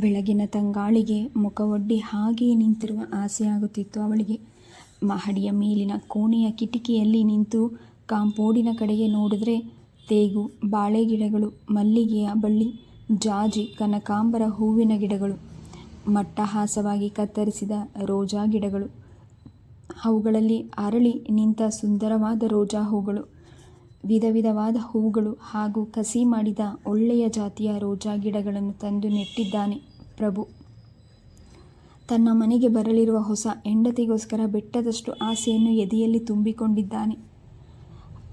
ಬೆಳಗಿನ ತಂಗಾಳಿಗೆ ಮುಖವೊಡ್ಡಿ ಹಾಗೆಯೇ ನಿಂತಿರುವ ಆಸೆಯಾಗುತ್ತಿತ್ತು ಅವಳಿಗೆ. ಮಹಡಿಯ ಮೇಲಿನ ಕೋಣೆಯ ಕಿಟಕಿಯಲ್ಲಿ ನಿಂತು ಕಾಂಪೌಂಡಿನ ಕಡೆಗೆ ನೋಡಿದ್ರೆ ತೇಗು, ಬಾಳೆಗಿಡಗಳು, ಮಲ್ಲಿಗೆಯ ಬಳ್ಳಿ, ಜಾಜಿ, ಕನಕಾಂಬರ ಹೂವಿನ ಗಿಡಗಳು, ಮಟ್ಟಹಾಸವಾಗಿ ಕತ್ತರಿಸಿದ ರೋಜಾ ಗಿಡಗಳು, ಅವುಗಳಲ್ಲಿ ಅರಳಿ ನಿಂತ ಸುಂದರವಾದ ರೋಜಾ ಹೂಗಳು, ವಿಧವಿಧವಾದ ಹೂಗಳು ಹಾಗೂ ಕಸಿ ಮಾಡಿದ ಒಳ್ಳೆಯ ಜಾತಿಯ ರೋಜಾ ಗಿಡಗಳನ್ನು ತಂದು ನೆಟ್ಟಿದ್ದಾನೆ ಪ್ರಭು. ತನ್ನ ಮನೆಗೆ ಬರಲಿರುವ ಹೊಸ ಹೆಂಡತಿಗೋಸ್ಕರ ಬೆಟ್ಟದಷ್ಟು ಆಸೆಯನ್ನು ಎದೆಯಲ್ಲಿ ತುಂಬಿಕೊಂಡಿದ್ದಾನೆ.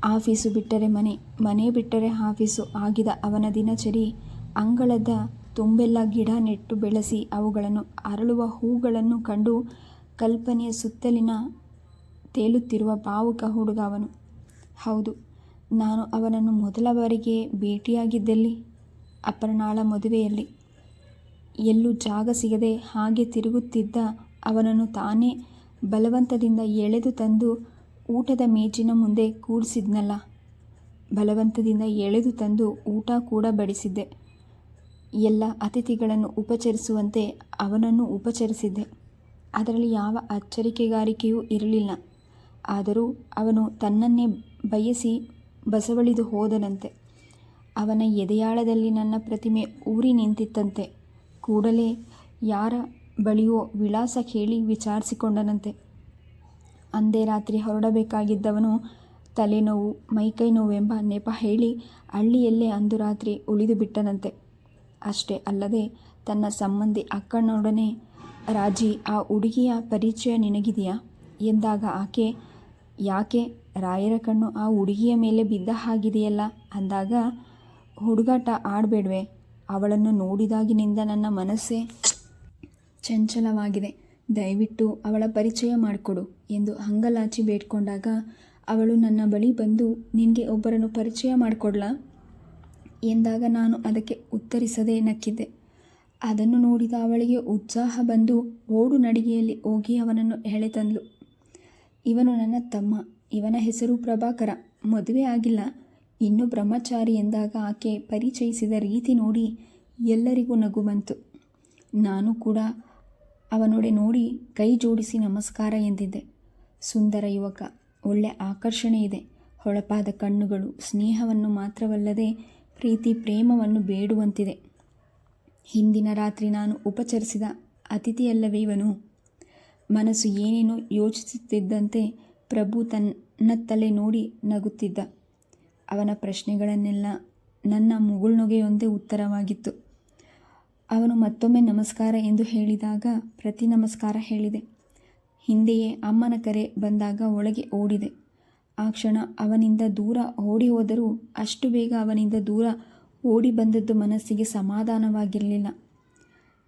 ಆಫೀಸು ಬಿಟ್ಟರೆ ಮನೆ, ಮನೆ ಬಿಟ್ಟರೆ ಆಫೀಸು ಆಗಿದ ಅವನ ದಿನಚರಿ ಅಂಗಳದ ತುಂಬೆಲ್ಲ ಗಿಡ ನೆಟ್ಟು ಬೆಳೆಸಿ ಅವುಗಳನ್ನು ಅರಳುವ ಹೂಗಳನ್ನು ಕಂಡು ಕಲ್ಪನೆಯ ಸುತ್ತಲಿನ ತೇಲುತ್ತಿರುವ ಭಾವುಕ ಹುಡುಗ ಅವನು. ಹೌದು, ನಾನು ಅವನನ್ನು ಮೊದಲ ಬಾರಿಗೆ ಭೇಟಿಯಾಗಿದ್ದಲ್ಲಿ, ಅಪರ್ಣಾಳ ಮದುವೆಯಲ್ಲಿ. ಎಲ್ಲೂ ಜಾಗ ಸಿಗದೆ ಹಾಗೆ ತಿರುಗುತ್ತಿದ್ದ ಅವನನ್ನು ತಾನೇ ಬಲವಂತದಿಂದ ಎಳೆದು ತಂದು ಊಟದ ಮೇಜಿನ ಮುಂದೆ ಕೂಡಿಸಿದ್ನಲ್ಲ ಬಲವಂತದಿಂದ ಎಳೆದು ತಂದು ಊಟ ಕೂಡ ಬಡಿಸಿದ್ದೆ. ಎಲ್ಲ ಅತಿಥಿಗಳನ್ನು ಉಪಚರಿಸುವಂತೆ ಅವನನ್ನು ಉಪಚರಿಸಿದ್ದೆ. ಅದರಲ್ಲಿ ಯಾವ ಅಚ್ಚರಿಕೆಗಾರಿಕೆಯೂ ಇರಲಿಲ್ಲ. ಆದರೂ ಅವನು ತನ್ನನ್ನೇ ಬಯಸಿ ಬಸವಳಿದು ಹೋದನಂತೆ. ಅವನ ಎದೆಯಾಳದಲ್ಲಿ ನನ್ನ ಪ್ರತಿಮೆ ಊರಿ ನಿಂತಿತ್ತಂತೆ ಕೂಡಲೇ ಯಾರ ಬಳಿಯೋ ವಿಳಾಸ ಕೇಳಿ ವಿಚಾರಿಸಿಕೊಂಡನಂತೆ. ಅಂದೇ ರಾತ್ರಿ ಹೊರಡಬೇಕಾಗಿದ್ದವನು ತಲೆನೋವು, ಮೈಕೈ ನೋವೆಂಬ ನೆಪ ಹೇಳಿ ಹಳ್ಳಿಯಲ್ಲೇ ಅಂದು ರಾತ್ರಿ ಉಳಿದುಬಿಟ್ಟನಂತೆ. ಅಷ್ಟೇ ಅಲ್ಲದೆ ತನ್ನ ಸಂಬಂಧಿ ಅಕ್ಕನೊಡನೆ ರಾಜಿ ಆ ಹುಡುಗಿಯ ಪರಿಚಯ ನಿನಗಿದೆಯಾ? ಎಂದಾಗ ಆಕೆ ಯಾಕೆ ರಾಯರ ಕಣ್ಣು ಆ ಹುಡುಗಿಯ ಮೇಲೆ ಬಿದ್ದ ಹಾಗಿದೆಯಲ್ಲ ಅಂದಾಗ, ಹುಡುಗಾಟ ಆಡಬೇಡ್ವೆ ಅವಳನ್ನು ನೋಡಿದಾಗಿನಿಂದ ನನ್ನ ಮನಸ್ಸೇ ಚಂಚಲವಾಗಿದೆ. ದಯವಿಟ್ಟು ಅವಳ ಪರಿಚಯ ಮಾಡಿಕೊಡು ಎಂದು ಹಂಗಲಾಚಿ ಬೇಡ್ಕೊಂಡಾಗ, ಅವಳು ನನ್ನ ಬಳಿ ಬಂದು, ನಿನಗೆ ಒಬ್ಬರನ್ನು ಪರಿಚಯ ಮಾಡಿಕೊಡ್ಲಾ ಎಂದಾಗ ನಾನು ಅದಕ್ಕೆ ಉತ್ತರಿಸದೇ ನಕ್ಕಿದ್ದೆ. ಅದನ್ನು ನೋಡಿದ ಅವಳಿಗೆ ಉತ್ಸಾಹ ಬಂದು ಓಡು ನಡಿಗೆಯಲ್ಲಿ ಹೋಗಿ ಅವನನ್ನು ಎಳೆತಂದ್ಲು ಇವನು ನನ್ನ ತಮ್ಮ. ಇವನ ಹೆಸರು ಪ್ರಭಾಕರ. ಮದುವೆ ಆಗಿಲ್ಲ. ಇನ್ನು ಬ್ರಹ್ಮಚಾರಿ ಎಂದಾಗ ಆಕೆ ಪರಿಚಯಿಸಿದ ರೀತಿ ನೋಡಿ ಎಲ್ಲರಿಗೂ ನಗು ಬಂತು. ನಾನು ಕೂಡ ಅವನೊಡೆ ನೋಡಿ ಕೈ ಜೋಡಿಸಿ ನಮಸ್ಕಾರ ಎಂದಿದ್ದೆ. ಸುಂದರ ಯುವಕ. ಒಳ್ಳೆ ಆಕರ್ಷಣೆ ಇದೆ. ಹೊಳಪಾದ ಕಣ್ಣುಗಳು, ಸ್ನೇಹವನ್ನು ಮಾತ್ರವಲ್ಲದೆ ಪ್ರೀತಿ, ಪ್ರೇಮವನ್ನು ಬೇಡುವಂತಿದೆ. ಹಿಂದಿನ ರಾತ್ರಿ ನಾನು ಉಪಚರಿಸಿದ ಅತಿಥಿಯಲ್ಲವೇ ಇವನು? ಮನಸ್ಸು ಏನೇನೋ ಯೋಚಿಸುತ್ತಿದ್ದಂತೆ ಪ್ರಭು ನನ್ನತ್ತಲೇ ನೋಡಿ ನಗುತ್ತಿದ್ದ. ಅವನ ಪ್ರಶ್ನೆಗಳನ್ನೆಲ್ಲ ನನ್ನ ಮುಗುಳ್ನೊಗೆಯೊಂದೇ ಉತ್ತರವಾಗಿತ್ತು. ಅವನು ಮತ್ತೊಮ್ಮೆ ನಮಸ್ಕಾರ ಎಂದು ಹೇಳಿದಾಗ ಪ್ರತಿ ನಮಸ್ಕಾರ ಹೇಳಿದೆ. ಹಿಂದೆಯೇ ಅಮ್ಮನ ಕರೆ ಬಂದಾಗ ಒಳಗೆ ಓಡಿದೆ. ಆ ಕ್ಷಣ ಅವನಿಂದ ದೂರ ಓಡಿಹೋದರೂ ಅಷ್ಟು ಬೇಗ ಅವನಿಂದ ದೂರ ಓಡಿ ಬಂದದ್ದು ಮನಸ್ಸಿಗೆ ಸಮಾಧಾನವಾಗಿರಲಿಲ್ಲ.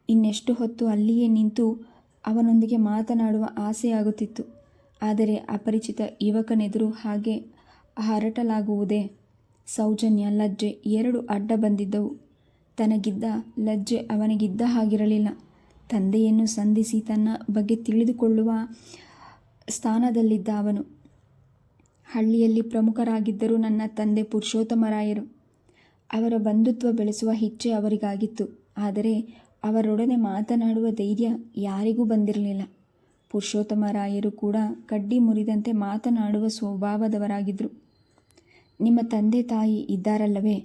ಇನ್ನೆಷ್ಟು ಹೊತ್ತು ಅಲ್ಲಿಯೇ ನಿಂತು ಅವನೊಂದಿಗೆ ಮಾತನಾಡುವ ಆಸೆಯಾಗುತ್ತಿತ್ತು. ಆದರೆ ಅಪರಿಚಿತ ಯುವಕನೆದುರು ಹಾಗೆ ಹರಟಲಾಗುವುದೇ? ಸೌಜನ್ಯ, ಲಜ್ಜೆ ಎರಡು ಅಡ್ಡ ಬಂದಿದ್ದವು. ತನಗಿದ್ದ ಲಜ್ಜೆ ಅವನಿಗಿದ್ದ ಹಾಗಿರಲಿಲ್ಲ. ತಂದೆಯನ್ನು ಸಂಧಿಸಿ ತನ್ನ ಬಗ್ಗೆ ತಿಳಿದುಕೊಳ್ಳುವ ಸ್ಥಾನದಲ್ಲಿದ್ದ ಅವನು. ಹಳ್ಳಿಯಲ್ಲಿ ಪ್ರಮುಖರಾಗಿದ್ದರು ನನ್ನ ತಂದೆ ಪುರುಷೋತ್ತಮರಾಯರು. ಅವರ ಬಂಧುತ್ವ ಬೆಳೆಸುವ ಇಚ್ಛೆ ಅವರಿಗಾಗಿತ್ತು. ಆದರೆ ಅವರೊಡನೆ ಮಾತನಾಡುವ ಧೈರ್ಯ ಯಾರಿಗೂ ಬಂದಿರಲಿಲ್ಲ. ಪುರುಷೋತ್ತಮರಾಯರು ಕೂಡ ಕಡ್ಡಿ ಮುರಿದಂತೆ ಮಾತನಾಡುವ ಸ್ವಭಾವದವರಾಗಿದ್ದರು ನಿಮ್ಮ ತಂದೆ ತಾಯಿ ಇದ್ದಾರಲ್ಲವೇ?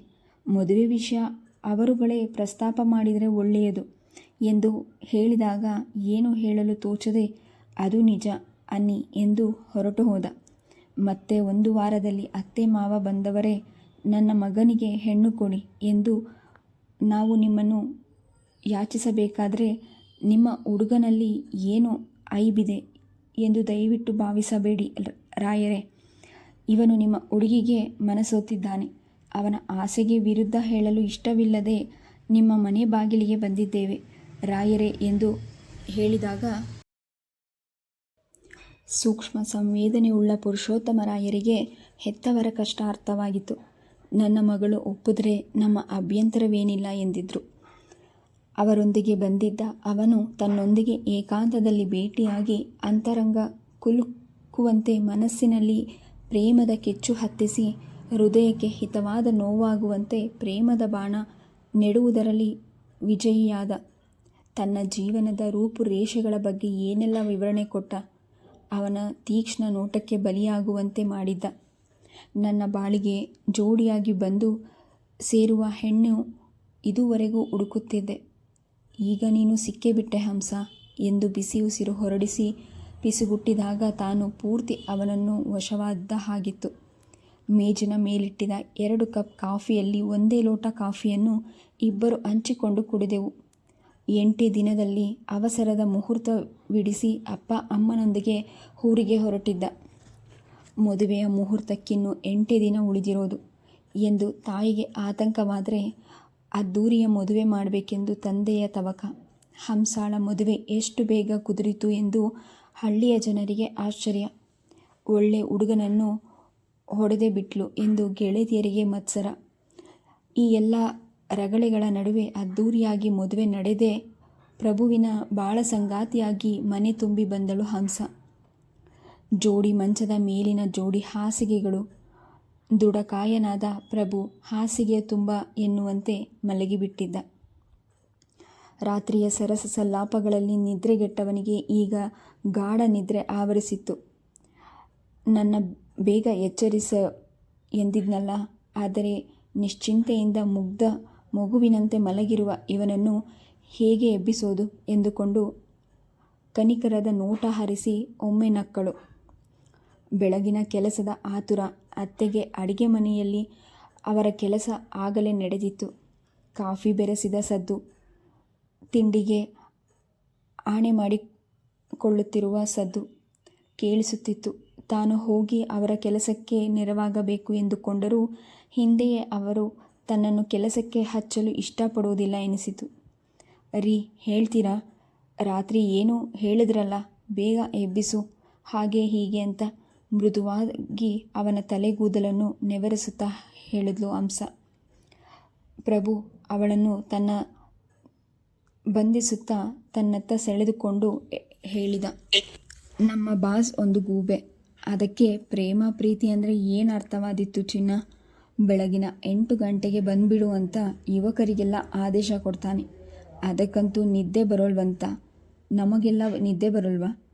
ಮದುವೆ ವಿಷಯ ಅವರುಗಳೇ ಪ್ರಸ್ತಾಪ ಮಾಡಿದರೆ ಒಳ್ಳೆಯದು ಎಂದು ಹೇಳಿದಾಗ ಏನು ಹೇಳಲು ತೋಚದೆ, ಅದು ನಿಜ ಅನ್ನಿ ಎಂದು ಹೊರಟು ಹೋದ ಮತ್ತೆ ಒಂದು ವಾರದಲ್ಲಿ ಅತ್ತೆ ಮಾವ ಬಂದವರೇ, ನನ್ನ ಮಗನಿಗೆ ಹೆಣ್ಣು ಕೊಡಿ ಎಂದು ನಾವು ನಿಮ್ಮನ್ನು ಯಾಚಿಸಬೇಕಾದರೆ ನಿಮ್ಮ ಹುಡುಗನಲ್ಲಿ ಏನೋ ಐಬಿದೆ ಎಂದು ದಯವಿಟ್ಟು ಭಾವಿಸಬೇಡಿ ರಾಯರೇ. ಇವನು ನಿಮ್ಮ ಹುಡುಗಿಗೆ ಮನಸೋತಿದ್ದಾನೆ. ಅವನ ಆಸೆಗೆ ವಿರುದ್ಧ ಹೇಳಲು ಇಷ್ಟವಿಲ್ಲದೆ ನಿಮ್ಮ ಮನೆ ಬಾಗಿಲಿಗೆ ಬಂದಿದ್ದೇವೆ, ರಾಯರೇ ಎಂದು ಹೇಳಿದಾಗ ಸೂಕ್ಷ್ಮ ಸಂವೇದನೆಯುಳ್ಳ ಪುರುಷೋತ್ತಮರಾಯರಿಗೆ ಹೆತ್ತವರ ಕಷ್ಟ ಅರ್ಥವಾಗಿತ್ತು. ನನ್ನ ಮಗಳು ಒಪ್ಪಿದ್ರೆ ನಮ್ಮ ಅಭ್ಯಂತರವೇನಿಲ್ಲ ಎಂದಿದ್ರು. ಅವರೊಂದಿಗೆ ಬಂದಿದ್ದ ಅವನು ತನ್ನೊಂದಿಗೆ ಏಕಾಂತದಲ್ಲಿ ಭೇಟಿಯಾಗಿ ಅಂತರಂಗ ಕುಲುಕುವಂತೆ ಮನಸ್ಸಿನಲ್ಲಿ ಪ್ರೇಮದ ಕೆಚ್ಚು ಹತ್ತಿಸಿ ಹೃದಯಕ್ಕೆ ಹಿತವಾದ ನೋವಾಗುವಂತೆ ಪ್ರೇಮದ ಬಾಣ ನೆಡುವುದರಲ್ಲಿ ವಿಜಯಿಯಾದ. ತನ್ನ ಜೀವನದ ರೂಪುರೇಷೆಗಳ ಬಗ್ಗೆ ಏನೆಲ್ಲ ವಿವರಣೆ ಕೊಟ್ಟ? ಅವನ ತೀಕ್ಷ್ಣ ನೋಟಕ್ಕೆ ಬಲಿಯಾಗುವಂತೆ ಮಾಡಿದ್ದ. ನನ್ನ ಬಾಳಿಗೆ ಜೋಡಿಯಾಗಿ ಬಂದು ಸೇರುವ ಹೆಣ್ಣು ಇದುವರೆಗೂ ಹುಡುಕುತ್ತಿದ್ದೆ. ಈಗ ನೀನು ಸಿಕ್ಕೇ ಬಿಟ್ಟೆ ಹಂಸ ಎಂದು ಬಿಸಿ ಉಸಿರು ಹೊರಡಿಸಿ ಪಿಸುಗುಟ್ಟಿದಾಗ ತಾನು ಪೂರ್ತಿ ಅವನನ್ನು ವಶವಾದ ಹಾಗಿತ್ತು. ಮೇಜಿನ ಮೇಲಿಟ್ಟಿದ ಎರಡು ಕಪ್ ಕಾಫಿಯಲ್ಲಿ ಒಂದೇ ಲೋಟ ಕಾಫಿಯನ್ನು ಇಬ್ಬರು ಹಂಚಿಕೊಂಡು ಕುಡಿದೆವು. ಎಂಟೇ ದಿನದಲ್ಲಿ ಅವಸರದ ಮುಹೂರ್ತವಿಡಿಸಿ ಅಪ್ಪ ಅಮ್ಮನೊಂದಿಗೆ ಊರಿಗೆ ಹೊರಟಿದ್ದ. ಮದುವೆಯ ಮುಹೂರ್ತಕ್ಕಿನ್ನು ಎಂಟೇ ದಿನ ಉಳಿದಿರೋದು ಎಂದು ತಾಯಿಗೆ ಆತಂಕವಾದರೆ ಅದ್ದೂರಿಯ ಮದುವೆ ಮಾಡಬೇಕೆಂದು ತಂದೆಯ ತವಕ. ಹಂಸಾಳ ಮದುವೆ ಎಷ್ಟು ಬೇಗ ಕುದುರಿತು ಎಂದು ಹಳ್ಳಿಯ ಜನರಿಗೆ ಆಶ್ಚರ್ಯ. ಒಳ್ಳೆ ಹುಡುಗನನ್ನು ಹೊಡೆದೇ ಬಿಟ್ಲು ಎಂದು ಗೆಳತಿಯರಿಗೆ ಮತ್ಸರ. ಈ ಎಲ್ಲ ರಗಳೆಗಳ ನಡುವೆ ಅದ್ದೂರಿಯಾಗಿ ಮದುವೆ ನಡೆದೇ ಪ್ರಭುವಿನ ಬಾಳ ಸಂಗಾತಿಯಾಗಿ ಮನೆ ತುಂಬಿ ಬಂದಳು ಹಂಸ. ಜೋಡಿ ಮಂಚದ ಮೇಲಿನ ಜೋಡಿ ಹಾಸಿಗೆಗಳು ದುಡಕಾಯನಾದ ಪ್ರಭು ಹಾಸಿಗೆಯ ತುಂಬ ಎನ್ನುವಂತೆ ಮಲಗಿಬಿಟ್ಟಿದ್ದ. ರಾತ್ರಿಯ ಸರಸ ಸಲ್ಲಾಪಗಳಲ್ಲಿ ನಿದ್ರೆಗೆಟ್ಟವನಿಗೆ ಈಗ ಗಾಢ ನಿದ್ರೆ ಆವರಿಸಿತ್ತು. ನನ್ನ ಬೇಗ ಎಚ್ಚರಿಸ ಎಂದಿದ್ನಲ್ಲ, ಆದರೆ ನಿಶ್ಚಿಂತೆಯಿಂದ ಮುಗ್ಧ ಮಗುವಿನಂತೆ ಮಲಗಿರುವ ಇವನನ್ನು ಹೇಗೆ ಎಬ್ಬಿಸೋದು ಎಂದುಕೊಂಡು ಕನಿಕರದ ನೋಟ ಹರಿಸಿ ಒಮ್ಮೆ ನಕ್ಕಳು. ಬೆಳಗಿನ ಕೆಲಸದ ಆತುರ ಅತ್ತೆಗೆ ಅಡಿಗೆ ಮನೆಯಲ್ಲಿ ಅವರ ಕೆಲಸ ಆಗಲೇ ನಡೆದಿತ್ತು. ಕಾಫಿ ಬೆರೆಸಿದ ಸದ್ದು, ತಿಂಡಿಗೆ ಆಣೆ ಮಾಡಿಕೊಳ್ಳುತ್ತಿರುವ ಸದ್ದು ಕೇಳಿಸುತ್ತಿತ್ತು. ತಾನು ಹೋಗಿ ಅವರ ಕೆಲಸಕ್ಕೆ ನೆರವಾಗಬೇಕು ಎಂದುಕೊಂಡರೂ ಹಿಂದೆಯೇ ಅವರು ತನ್ನನ್ನು ಕೆಲಸಕ್ಕೆ ಹಚ್ಚಲು ಇಷ್ಟಪಡುವುದಿಲ್ಲ ಎನಿಸಿತು. ರೀ, ಹೇಳ್ತೀರಾ? ರಾತ್ರಿ ಏನೂ ಹೇಳಿದ್ರಲ್ಲ, ಬೇಗ ಎಬ್ಬಿಸು, ಹಾಗೆ ಹೀಗೆ ಅಂತ ಮೃದುವಾಗಿ ಅವನ ತಲೆಗೂದಲನ್ನು ನೆವರಿಸುತ್ತಾ ಹೇಳಿದ್ಲು ಹಂಸ. ಪ್ರಭು, ಅವಳನ್ನು ತನ್ನ ಬಂಧಿಸುತ್ತಾ ತನ್ನತ್ತ ಸೆಳೆದುಕೊಂಡು ಹೇಳಿದ. ನಮ್ಮ ಬಾಸ್ ಒಂದು ಗೂಬೆ. ಅದಕ್ಕೆ ಪ್ರೇಮ, ಪ್ರೀತಿ ಅಂದರೆ ಏನು ಅರ್ಥವಾದಿತ್ತು ಚಿನ್ನ? ಬೆಳಗಿನ ಎಂಟು ಗಂಟೆಗೆ ಬಂದ್ಬಿಡು ಅಂತ ಯುವಕರಿಗೆಲ್ಲ ಆದೇಶ ಕೊಡ್ತಾನೆ. ಅದಕ್ಕಂತೂ ನಿದ್ದೆ ಬರೋಲ್ವಂತ. ನಮಗೆಲ್ಲ ನಿದ್ದೆ ಬರೋಲ್ವಾ?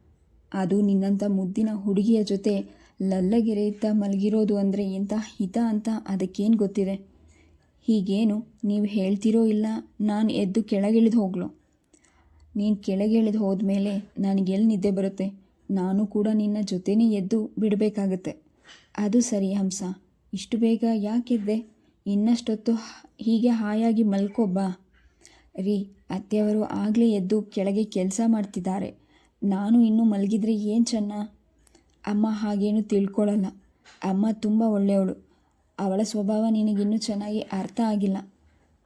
ಅದು ನಿನ್ನಂಥ ಮುದ್ದಿನ ಹುಡುಗಿಯ ಜೊತೆ ಲಲ್ಲಗೆರೆಯುತ್ತಾ ಮಲಗಿರೋದು ಅಂದರೆ ಎಂಥ ಹಿತ ಅಂತ ಅದಕ್ಕೇನು ಗೊತ್ತಿದೆ? ಹೀಗೇನು ನೀವು ಹೇಳ್ತಿರೋ ಇಲ್ಲ, ನಾನು ಎದ್ದು ಕೆಳಗಿಳಿದು ಹೋಗ್ಲು. ನೀನು ಕೆಳಗಿಳಿದು ಹೋದ್ಮೇಲೆ ನನಗೆಲ್ಲಿ ನಿದ್ದೆ ಬರುತ್ತೆ? ನಾನು ಕೂಡ ನಿನ್ನ ಜೊತೆನೇ ಎದ್ದು ಬಿಡಬೇಕಾಗತ್ತೆ. ಅದು ಸರಿ ಹಂಸ. ಇಷ್ಟು ಬೇಗ ಯಾಕೆದ್ದೆ ಇನ್ನಷ್ಟೊತ್ತು ಹೀಗೆ ಹಾಯಾಗಿ ಮಲ್ಕೊಬ್ಬಾ ರೀ, ಅತ್ತೆಯವರು ಆಗಲೇ ಎದ್ದು ಕೆಳಗೆ ಕೆಲಸ ಮಾಡ್ತಿದ್ದಾರೆ. ನಾನು ಇನ್ನೂ ಮಲಗಿದ್ರೆ ಏನು ಚೆನ್ನ? ಅಮ್ಮ ಹಾಗೇನು ತಿಳ್ಕೊಳ್ಳಲ್ಲ ಅಮ್ಮ ತುಂಬ ಒಳ್ಳೆಯವಳು. ಅವಳ ಸ್ವಭಾವ ನಿನಗಿನ್ನೂ ಚೆನ್ನಾಗಿ ಅರ್ಥ ಆಗಿಲ್ಲ.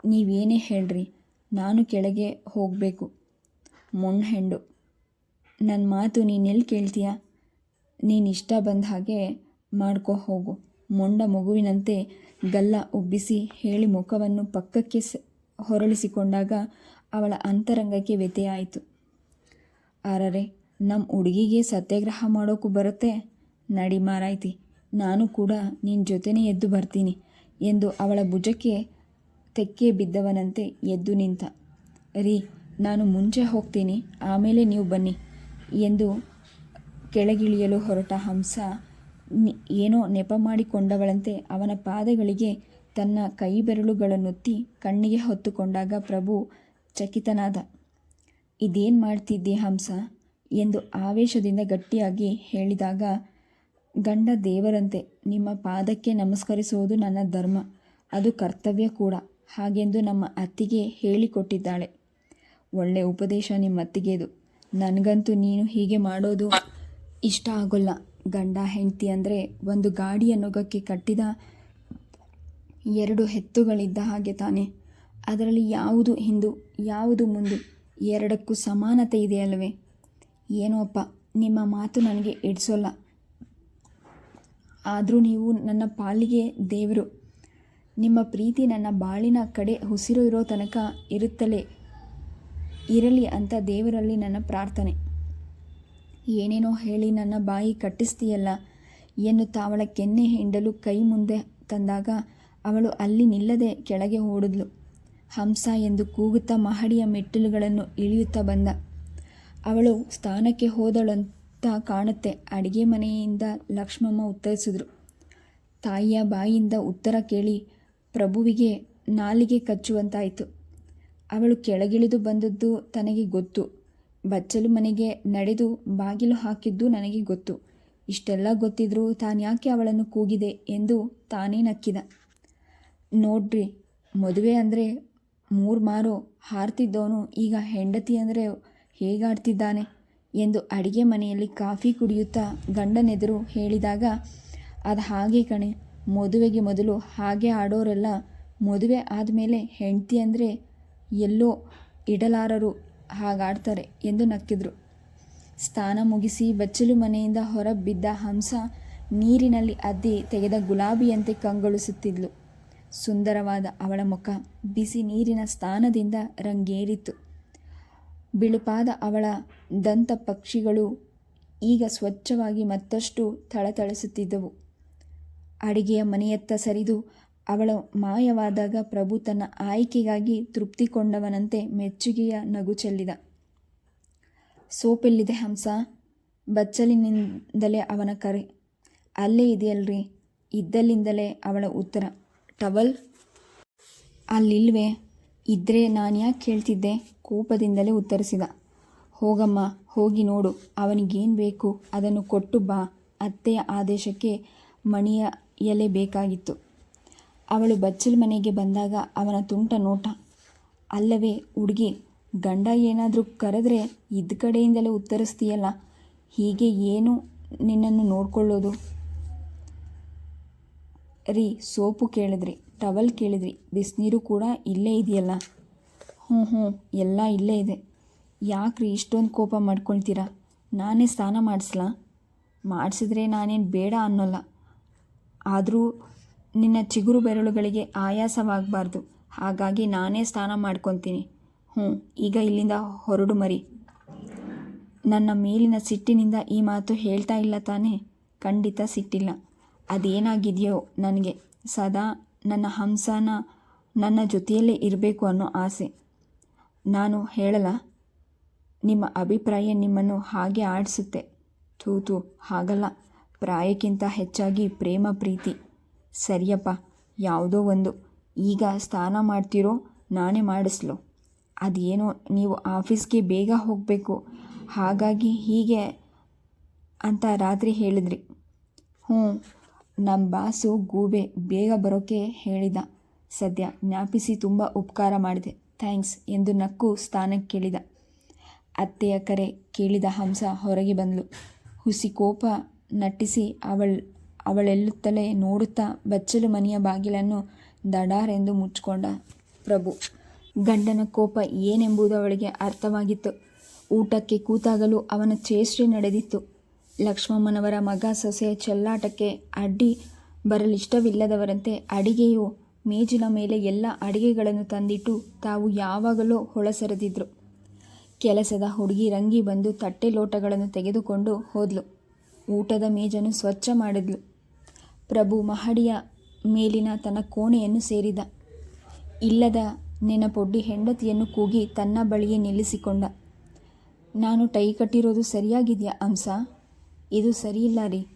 ನೀವೇನೇ ಹೇಳ್ರಿ, ನಾನು ಕೆಳಗೆ ಹೋಗಬೇಕು. ಮೊಣ್ಣ ಹೆಂಡು. ನನ್ನ ಮಾತು ನೀನೆಲ್ಲಿ ಕೇಳ್ತೀಯ? ನೀನು ಇಷ್ಟ ಬಂದ ಹಾಗೆ ಮಾಡ್ಕೊ ಹೋಗು. ಮೊಂಡ ಮಗುವಿನಂತೆ ಗಲ್ಲ ಉಬ್ಬಿಸಿ ಹೇಳಿ ಮುಖವನ್ನು ಪಕ್ಕಕ್ಕೆ ಹೊರಳಿಸಿಕೊಂಡಾಗ ಅವಳ ಅಂತರಂಗಕ್ಕೆ ವ್ಯತೆಯಾಯಿತು ಆರರೆ ನಮ್ಮ ಹುಡುಗಿಗೆ ಸತ್ಯಾಗ್ರಹ ಮಾಡೋಕ್ಕೂ ಬರುತ್ತೆ? ನಡಿ ಮಾರಾಯ್ತಿ, ನಾನು ಕೂಡ ನಿನ್ನ ಜೊತೆನೇ ಎದ್ದು ಬರ್ತೀನಿ ಎಂದು ಅವಳ ಭುಜಕ್ಕೆ ತೆಕ್ಕೆ ಬಿದ್ದವನಂತೆ ಎದ್ದು ನಿಂತ. ರೀ, ನಾನು ಮುಂಚೆ ಹೋಗ್ತೀನಿ, ಆಮೇಲೆ ನೀವು ಬನ್ನಿ ಎಂದು ಕೆಳಗಿಳಿಯಲು ಹೊರಟ ಹಂಸ ಏನೋ ನೆಪ ಮಾಡಿಕೊಂಡವಳಂತೆ ಅವನ ಪಾದಗಳಿಗೆ ತನ್ನ ಕೈ ಬೆರಳುಗಳನ್ನುತ್ತಿ ಕಣ್ಣಿಗೆ ಹೊತ್ತುಕೊಂಡಾಗ ಪ್ರಭು ಚಕಿತನಾದ. ಇದೇನು ಮಾಡ್ತಿದ್ದೆ ಹಂಸ? ಎಂದು ಆವೇಶದಿಂದ ಗಟ್ಟಿಯಾಗಿ ಹೇಳಿದಾಗ, ಗಂಡ ದೇವರಂತೆ, ನಿಮ್ಮ ಪಾದಕ್ಕೆ ನಮಸ್ಕರಿಸುವುದು ನನ್ನ ಧರ್ಮ, ಅದು ಕರ್ತವ್ಯ ಕೂಡ, ಹಾಗೆಂದು ನಮ್ಮ ಅತ್ತಿಗೆ ಹೇಳಿಕೊಟ್ಟಿದ್ದಾಳೆ. ಒಳ್ಳೆ ಉಪದೇಶ ನಿಮ್ಮ ಅತ್ತಿಗೆದು ನನಗಂತೂ ನೀನು ಹೀಗೆ ಮಾಡೋದು ಇಷ್ಟ ಆಗೋಲ್ಲ. ಗಂಡ ಹೆಂಡತಿ ಅಂದರೆ ಒಂದು ಗಾಡಿಯ ನೊಗಕ್ಕೆ ಕಟ್ಟಿದ ಎರಡು ಹೆತ್ತುಗಳಿದ್ದ ಹಾಗೆ ತಾನೆ. ಅದರಲ್ಲಿ ಯಾವುದು ಹಿಂದು, ಯಾವುದು ಮುಂದು? ಎರಡಕ್ಕೂ ಸಮಾನತೆ ಇದೆಯಲ್ಲವೇ ಏನೋ ಅಪ್ಪ, ನಿಮ್ಮ ಮಾತು ನನಗೆ ಹಿಡಿಸೋಲ್ಲ. ಆದರೂ ನೀವು ನನ್ನ ಪಾಲಿಗೆ ದೇವರು. ನಿಮ್ಮ ಪ್ರೀತಿ ನನ್ನ ಬಾಳಿನ ಕಡೆ ಉಸಿರು ಇರೋ ತನಕ ಇರುತ್ತಲೇ ಇರಲಿ ಅಂತ ದೇವರಲ್ಲಿ ನನ್ನ ಪ್ರಾರ್ಥನೆ. ಏನೇನೋ ಹೇಳಿ ನನ್ನ ಬಾಯಿ ಕಟ್ಟಿಸ್ತೀಯಲ್ಲ? ಎನ್ನುತ್ತಾ ತಾವಳ ಕೆನ್ನೆ ಹಿಂಡಲು ಕೈ ಮುಂದೆ ತಂದಾಗ ಅವಳು ಅಲ್ಲಿ ನಿಲ್ಲದೆ ಕೆಳಗೆ ಓಡಿದ್ಲು. ಹಂಸ ಎಂದು ಕೂಗುತ್ತಾ ಮಹಡಿಯ ಮೆಟ್ಟಿಲುಗಳನ್ನು ಇಳಿಯುತ್ತಾ ಬಂದ. ಅವಳು ಸ್ಥಾನಕ್ಕೆ ಹೋದಳಂತ ಕಾಣುತ್ತೆ. ಅಡಿಗೆ ಮನೆಯಿಂದ ಲಕ್ಷ್ಮಮ್ಮ ಉತ್ತರಿಸಿದ್ರು. ತಾಯಿಯ ಬಾಯಿಯಿಂದ ಉತ್ತರ ಕೇಳಿ ಪ್ರಭುವಿಗೆ ನಾಲಿಗೆ ಕಚ್ಚುವಂತಾಯಿತು. ಅವಳು ಕೆಳಗಿಳಿದು ಬಂದದ್ದು ತನಗೆ ಗೊತ್ತು. ಬಚ್ಚಲು ಮನೆಗೆ ನಡೆದು ಬಾಗಿಲು ಹಾಕಿದ್ದು ನನಗೆ ಗೊತ್ತು. ಇಷ್ಟೆಲ್ಲ ಗೊತ್ತಿದ್ರೂ ತಾನು ಯಾಕೆ ಅವಳನ್ನು ಕೂಗಿದೆ ಎಂದು ತಾನೇ ನಕ್ಕಿದ. ನೋಡ್ರಿ, ಮದುವೆ ಅಂದರೆ ಮೂರು ಮಾರು ಹಾರ್ತಿದ್ದವನು ಈಗ ಹೆಂಡತಿ ಅಂದರೆ ಹೇಗಾಡ್ತಿದ್ದಾನೆ ಎಂದು ಅಡಿಗೆ ಮನೆಯಲ್ಲಿ ಕಾಫಿ ಕುಡಿಯುತ್ತಾ ಗಂಡನೆದುರು ಹೇಳಿದಾಗ, ಅದು ಹಾಗೆ ಕಣೆ, ಮದುವೆಗೆ ಮೊದಲು ಹಾಗೆ ಆಡೋರೆಲ್ಲ ಮದುವೆ ಆದಮೇಲೆ ಹೆಂಡತಿ ಅಂದರೆ ಎಲ್ಲೋ ಇಡಲಾರರು ಹಾಗಾಡ್ತಾರೆ ಎಂದು ನಕ್ಕಿದ್ರು. ಸ್ನಾನ ಮುಗಿಸಿ ಬಚ್ಚಲು ಮನೆಯಿಂದ ಹೊರಬಿದ್ದ ಹಂಸ ನೀರಿನಲ್ಲಿ ಅದ್ದಿ ತೆಗೆದ ಗುಲಾಬಿಯಂತೆ ಕಂಗೊಳಿಸುತ್ತಿದ್ಲು. ಸುಂದರವಾದ ಅವಳ ಮುಖ ಬಿಸಿ ನೀರಿನ ಸ್ಥಾನದಿಂದ ರಂಗೇರಿತ್ತು ಬಿಳುಪಾದ ಅವಳ ದಂತ ಪಕ್ಷಿಗಳು ಈಗ ಸ್ವಚ್ಛವಾಗಿ ಮತ್ತಷ್ಟು ಥಳಥಳಿಸುತ್ತಿದ್ದವು. ಅಡಿಗೆಯ ಮನೆಯತ್ತ ಸರಿದು ಅವಳು ಮಾಯವಾದಾಗ ಪ್ರಭು ತನ್ನ ಆಯ್ಕೆಗಾಗಿ ತೃಪ್ತಿಕೊಂಡವನಂತೆ ಮೆಚ್ಚುಗೆಯ ನಗು ಚೆಲ್ಲಿದ. ಸೋಪೆಲ್ಲಿದೆ ಹಂಸ, ಬಚ್ಚಲಿನಿಂದಲೇ ಅವನ ಕರೆ. ಅಲ್ಲೇ ಇದೆಯಲ್ರಿ? ಇದ್ದಲ್ಲಿಂದಲೇ ಅವಳ ಉತ್ತರ. ಟವಲ್ ಅಲ್ಲಿಲ್ವೇ? ಇದ್ರೆ ನಾನು ಯಾಕೆ ಕೇಳ್ತಿದ್ದೆ ಕೋಪದಿಂದಲೇ ಉತ್ತರಿಸಿದ. ಹೋಗಮ್ಮ, ಹೋಗಿ ನೋಡು. ಅವನಿಗೇನು ಬೇಕು? ಅದನ್ನು ಕೊಟ್ಟು ಬಾ. ಅತ್ತೆಯ ಆದೇಶಕ್ಕೆ ಮಣಿಯ ಎಲೆ ಬೇಕಾಗಿತ್ತು ಅವಳು ಬಚ್ಚಲ ಮನೆಗೆ ಬಂದಾಗ ಅವನ ತುಂಟ ನೋಟ. ಅಲ್ಲವೇ, ಹುಡುಗಿ, ಗಂಡ ಏನಾದರೂ ಕರೆದ್ರೆ ಇದ್ದ ಕಡೆಯಿಂದಲೇ ಉತ್ತರಿಸ್ತೀಯಲ್ಲ? ಹೀಗೆ ಏನು ನಿನ್ನನ್ನು ನೋಡ್ಕೊಳ್ಳೋದು? ರೀ, ಸೋಪು ಕೇಳಿದ್ರಿ, ಟವಲ್ ಕೇಳಿದ್ರಿ, ಬಿಸಿನೀರು ಕೂಡ ಇಲ್ಲೇ ಇದೆಯಲ್ಲ? ಹ್ಞೂ ಹ್ಞೂ ಎಲ್ಲ ಇಲ್ಲೇ ಇದೆ. ಯಾಕ್ರಿ ಇಷ್ಟೊಂದು ಕೋಪ ಮಾಡ್ಕೊಳ್ತೀರಾ? ನಾನೇ ಸ್ನಾನ ಮಾಡಿಸ್ಲಾ? ಮಾಡಿಸಿದ್ರೆ ನಾನೇನು ಬೇಡ ಅನ್ನೋಲ್ಲ. ಆದರೂ ನಿನ್ನ ಚಿಗುರು ಬೆರಳುಗಳಿಗೆ ಆಯಾಸವಾಗಬಾರ್ದು. ಹಾಗಾಗಿ ನಾನೇ ಸ್ನಾನ ಮಾಡ್ಕೊತೀನಿ. ಹ್ಞೂ ಈಗ ಇಲ್ಲಿಂದ ಹೊರಡು ಮರಿ. ನನ್ನ ಮೇಲಿನ ಸಿಟ್ಟಿನಿಂದ ಈ ಮಾತು ಹೇಳ್ತಾ ಇಲ್ಲ ತಾನೇ? ಖಂಡಿತ ಸಿಟ್ಟಿಲ್ಲ. ಅದೇನಾಗಿದೆಯೋ ನನಗೆ ಸದಾ ನನ್ನ ಹಂಸನ ನನ್ನ ಜೊತೆಯಲ್ಲೇ ಇರಬೇಕು ಅನ್ನೋ ಆಸೆ. ನಾನು ಹೇಳಲ್ಲ, ನಿಮ್ಮ ಅಭಿಪ್ರಾಯ ನಿಮ್ಮನ್ನು ಹಾಗೆ ಆಡಿಸುತ್ತೆ. ತೂತು, ಹಾಗಲ್ಲ. ಪ್ರಾಯಕ್ಕಿಂತ ಹೆಚ್ಚಾಗಿ ಪ್ರೇಮ, ಪ್ರೀತಿ. ಸರಿಯಪ್ಪ, ಯಾವುದೋ ಒಂದು. ಈಗ ಸ್ನಾನ ಮಾಡ್ತಿರೋ, ನಾನೇ ಮಾಡಿಸ್ಲು. ಅದೇನೋ, ನೀವು ಆಫೀಸ್ಗೆ ಬೇಗ ಹೋಗಬೇಕು. ಹಾಗಾಗಿ ಹೀಗೆ ಅಂತ ರಾತ್ರಿ ಹೇಳಿದ್ರಿ. ಹ್ಞೂ ನಮ್ಮ ಬಾಸು ಗೂಬೆ ಬೇಗ ಬರೋಕೆ ಹೇಳಿದ. ಸದ್ಯ ಜ್ಞಾಪಿಸಿ ತುಂಬ ಉಪಕಾರ ಮಾಡಿದೆ. ಥ್ಯಾಂಕ್ಸ್ ಎಂದು ನಕ್ಕು ಸ್ಥಾನಕ್ಕೆ ಕೇಳಿದ. ಅತ್ತೆಯ ಕರೆ ಕೇಳಿದ ಹಂಸ ಹೊರಗೆ ಬಂದಳು ಹುಸಿ ಕೋಪ ನಟಿಸಿ ಅವಳ, ಅವಳೆಲ್ಲುತ್ತಲೇ ನೋಡುತ್ತಾ ಬಚ್ಚಲು ಮನೆಯ ಬಾಗಿಲನ್ನು ದಡಾರೆಂದು ಮುಚ್ಚಿಕೊಂಡ ಪ್ರಭು. ಗಂಡನ ಕೋಪ ಏನೆಂಬುದು ಅವಳಿಗೆ ಅರ್ಥವಾಗಿತ್ತು. ಊಟಕ್ಕೆ ಕೂತಾಗಲೂ ಅವನ ಚೇಷ್ಟೆ ನಡೆದಿತ್ತು. ಲಕ್ಷ್ಮಮ್ಮನವರ ಮಗ ಸೊಸೆಯ ಚೆಲ್ಲಾಟಕ್ಕೆ ಅಡ್ಡಿ ಬರಲಿಷ್ಟವಿಲ್ಲದವರಂತೆ ಅಡಿಗೆಯು ಮೇಜಿನ ಮೇಲೆ ಎಲ್ಲ ಅಡಿಗೆಗಳನ್ನು ತಂದಿಟ್ಟು ತಾವು ಯಾವಾಗಲೂ ಹೊಳಸರದಿದ್ರು. ಕೆಲಸದ ಹುಡುಗಿ ರಂಗಿ ಬಂದು ತಟ್ಟೆ ಲೋಟಗಳನ್ನು ತೆಗೆದುಕೊಂಡು ಹೋದ್ಲು. ಊಟದ ಮೇಜನ್ನು ಸ್ವಚ್ಛ ಮಾಡಿದ್ಲು. ಪ್ರಭು ಮಹಡಿಯ ಮೇಲಿನ ತನ್ನ ಕೋಣೆಯನ್ನು ಸೇರಿದ. ಇಲ್ಲದ ನೆನಪೊಡ್ಡಿ ಹೆಂಡತಿಯನ್ನು ಕೂಗಿ ತನ್ನ ಬಳಿಯೇ ನಿಲ್ಲಿಸಿಕೊಂಡ. ನಾನು ಟೈ ಕಟ್ಟಿರೋದು ಸರಿಯಾಗಿದೆಯಾ ಅಂಸ? ಇದು ಸರಿಯಿಲ್ಲ ರೀ.